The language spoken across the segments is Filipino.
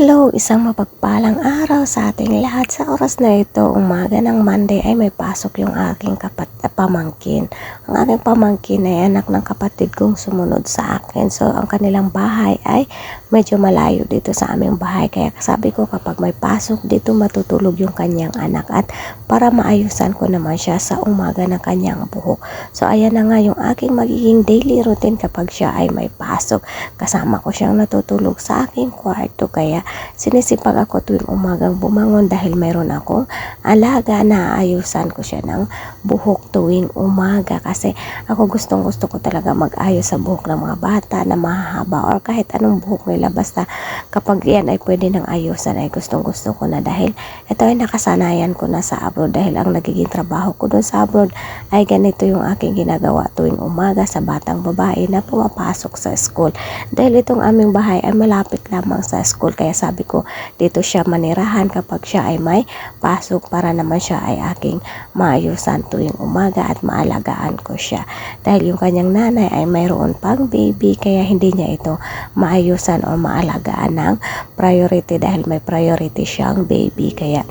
Hello, isang mapagpalang araw sa ating lahat. Sa oras na ito, umaga ng Monday ay may pasok yung aking kapat ah, pamangkin. Ang aking pamangkin ay anak ng kapatid kong sumunod sa akin. So, ang kanilang bahay ay medyo malayo dito sa aming bahay. Kaya sabi ko kapag may pasok dito, matutulog yung kanyang anak. At para maayusan ko naman siya sa umaga ng kanyang buhok. So, ayan na nga yung aking magiging daily routine kapag siya ay may pasok. Kasama ko siyang natutulog sa aking kwarto. Kaya sinisipag ako tuwing umagang bumangon dahil mayroon akong alaga na ayusan ko siya ng buhok tuwing umaga kasi ako gustong gusto ko talaga mag-ayos sa buhok ng mga bata na mahaba or kahit anong buhok nila. Basta kapag yan ay pwede ng ayusan ay gustong gusto ko na dahil ito ay nakasanayan ko na sa abroad dahil ang nagiging trabaho ko doon sa abroad ay ganito yung aking ginagawa tuwing umaga sa batang babae na pumapasok sa school. Dahil itong aming bahay ay malapit lamang sa school kaya sabi ko dito siya manirahan kapag siya ay may pasok para naman siya ay aking maayusan tuwing umaga at maalagaan ko siya. Dahil yung kanyang nanay ay mayroon pang baby kaya hindi niya ito maayusan o maalagaan ng priority dahil may priority siyang baby. Kaya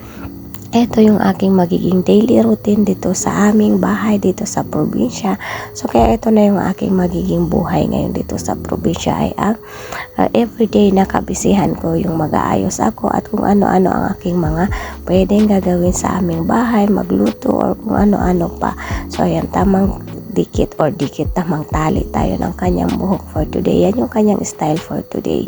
ito yung aking magiging daily routine dito sa aming bahay dito sa probinsya. So kaya ito na yung aking magiging buhay ngayon dito sa probinsya ay ang uh, everyday na kabisihan ko yung mag-aayos ako at kung ano-ano ang aking mga pwedeng gagawin sa aming bahay, magluto or kung ano-ano pa. So ayan, tamang dikit or dikit tamang tali tayo ng kanyang buhok for today. Yan yung kanyang style for today.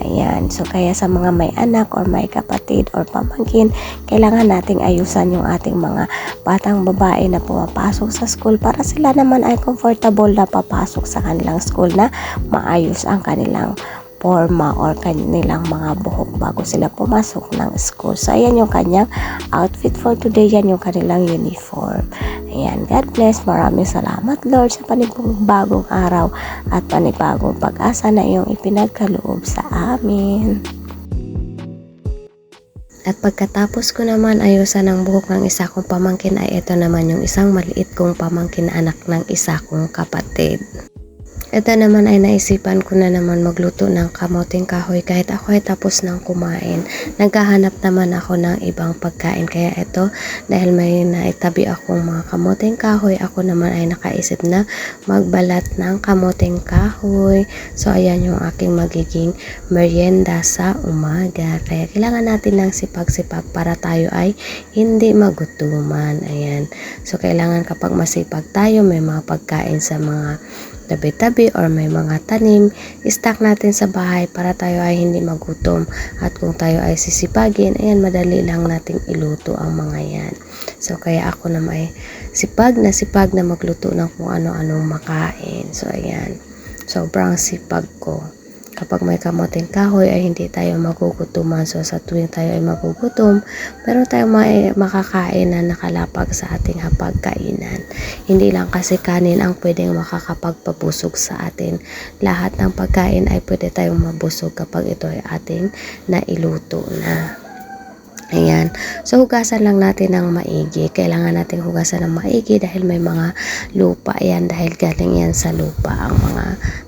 Ayan. So, kaya sa mga may anak or may kapatid or pamangkin, kailangan nating ayusan yung ating mga batang babae na pumapasok sa school para sila naman ay comfortable na papasok sa kanilang school na maayos ang kanilang forma or kanilang mga buhok bago sila pumasok ng school. So, ayan yung kanyang outfit for today. Yan yung kanilang uniform. Ayan, God bless. Maraming salamat, Lord, sa panibagong araw at panibagong pag-asa na iyong ipinagkaloob sa amin. At pagkatapos ko naman ayusan ang buhok ng isa kong pamangkin ay ito naman yung isang maliit kong pamangkin na anak ng isa kong kapatid. Ito naman ay naisipan ko na naman magluto ng kamoting kahoy kahit ako ay tapos ng kumain. Naghahanap naman ako ng ibang pagkain kaya ito dahil may naitabi akong mga kamoting kahoy ako naman ay nakaisip na magbalat ng kamoting kahoy. So ayan yung aking magiging merienda sa umaga. Kaya kailangan natin ng sipag-sipag para tayo ay hindi magutuman. Ayan. So kailangan kapag masipag tayo may mga pagkain sa mga tabi-tabi or may mga tanim, stock natin sa bahay para tayo ay hindi magutom. At kung tayo ay sisipagin, ayan, madali lang nating iluto ang mga yan. So, kaya ako na may sipag na sipag na magluto ng kung ano-anong makain. So, ayan. Sobrang sipag ko kapag may kamoting kahoy ay hindi tayo magugutuman. So sa tuwing tayo ay magugutom, meron tayong may makakain na nakalapag sa ating hapagkainan. Hindi lang kasi kanin ang pwedeng makakapagpabusog sa atin. Lahat ng pagkain ay pwede tayong mabusog kapag ito ay ating nailuto na. Ayan. So, hugasan lang natin ng maigi. Kailangan natin hugasan ng maigi dahil may mga lupa yan dahil galing yan sa lupa ang mga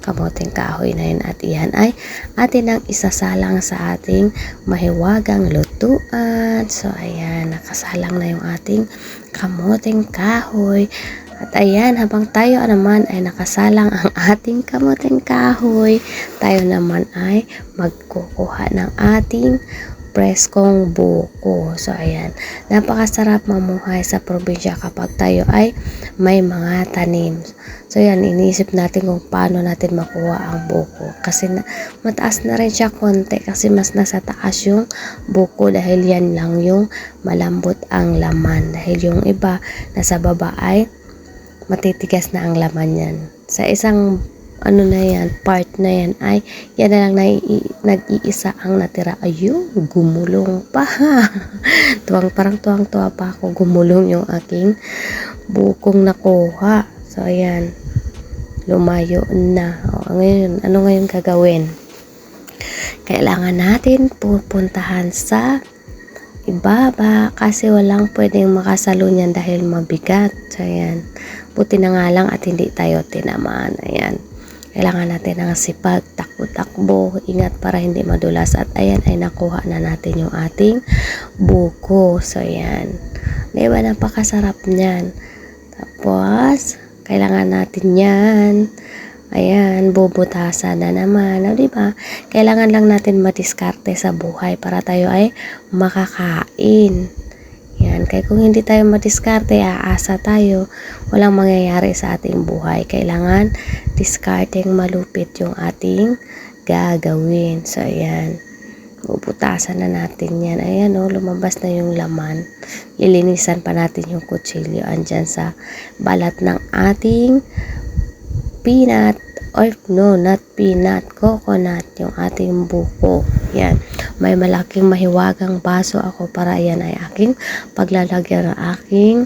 kamoting kahoy na yan. At iyan ay atin ang isasalang sa ating mahiwagang lutuan. So, ayan. Nakasalang na yung ating kamoting kahoy. At ayan, habang tayo naman ay nakasalang ang ating kamoting kahoy, tayo naman ay magkukuha ng ating preskong buko. So, ayan. Napakasarap mamuhay sa probinsya kapag tayo ay may mga tanim. So, yan. Iniisip natin kung paano natin makuha ang buko. Kasi na, mataas na rin siya konti kasi mas nasa taas yung buko dahil yan lang yung malambot ang laman. Dahil yung iba nasa baba ay matitigas na ang laman yan. Sa isang ano na yan, part na yan ay yan na lang na nag-iisa ang natira. Ayun, gumulong pa. tuwang, parang tuwang-tuwa pa ako. Gumulong yung aking bukong nakuha. So, ayan. Lumayo na. O, ngayon, ano ngayon gagawin? Kailangan natin pupuntahan sa ibaba kasi walang pwedeng makasalo niyan dahil mabigat. So, ayan. Buti na nga lang at hindi tayo tinamaan. Ayan. Kailangan natin ng sipag, takbo-takbo, ingat para hindi madulas. At ayan ay nakuha na natin yung ating buko. So, ayan. Di ba, napakasarap niyan. Tapos, kailangan natin yan. Ayan, bubutasan na naman. O, di ba? Kailangan lang natin madiskarte sa buhay para tayo ay makakain. Yan. Kaya kung hindi tayo madiskarte, aasa tayo, walang mangyayari sa ating buhay. Kailangan discarding malupit yung ating gagawin. So, ayan. Bubutasan na natin yan. Ayan, oh, lumabas na yung laman. Lilinisan pa natin yung kutsilyo. Andyan sa balat ng ating peanut or no, not peanut, coconut, yung ating buko. Yan. May malaking mahiwagang baso ako para yan ay aking paglalagyan ng aking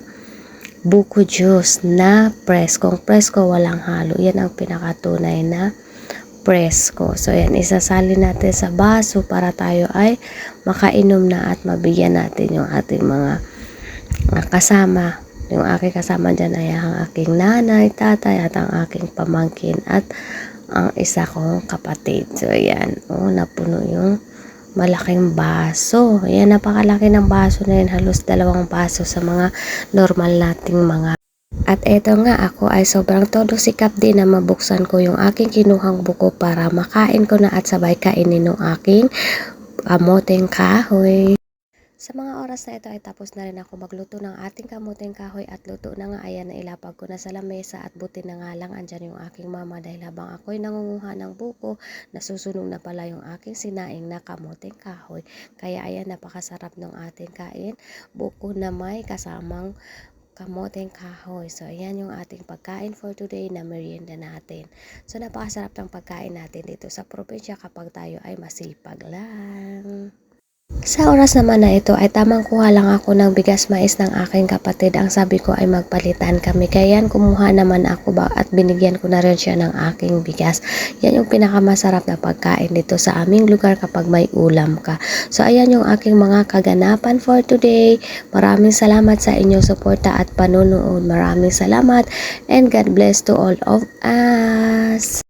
buko juice na presko. Kung presko, walang halo. Yan ang pinakatunay na presko. So, yan. Isasali natin sa baso para tayo ay makainom na at mabigyan natin yung ating mga kasama. Yung aking kasama dyan ay ang aking nanay, tatay, at ang aking pamangkin at ang isa kong kapatid. So, ayan. Oh, napuno yung malaking baso. Ayan, napakalaki ng baso na yun. Halos dalawang baso sa mga normal nating mga at eto nga ako ay sobrang todo sikap din na mabuksan ko yung aking kinuhang buko para makain ko na at sabay kainin ng aking kamoteng kahoy. Sa mga oras na ito ay tapos na rin ako magluto ng ating kamoteng kahoy at luto na nga ayan na ilapag ko na sa lamesa at buti na nga lang andyan yung aking mama dahil habang ako'y nangunguha ng buko nasusunog na pala yung aking sinaing na kamoteng kahoy. Kaya ayan napakasarap ng ating kain. Buko na may kasamang kamoteng kahoy. So, ayan yung ating pagkain for today na merienda natin. So, napakasarap ng pagkain natin dito sa probinsya kapag tayo ay masipag lang. Sa oras naman na ito ay tamang kuha lang ako ng bigas mais ng aking kapatid. Ang sabi ko ay magpalitan kami. Kaya yan, kumuha naman ako ba at binigyan ko na rin siya ng aking bigas. Yan yung pinakamasarap na pagkain dito sa aming lugar kapag may ulam ka. So ayan yung aking mga kaganapan for today. Maraming salamat sa inyong suporta at panonood. Maraming salamat and God bless to all of us.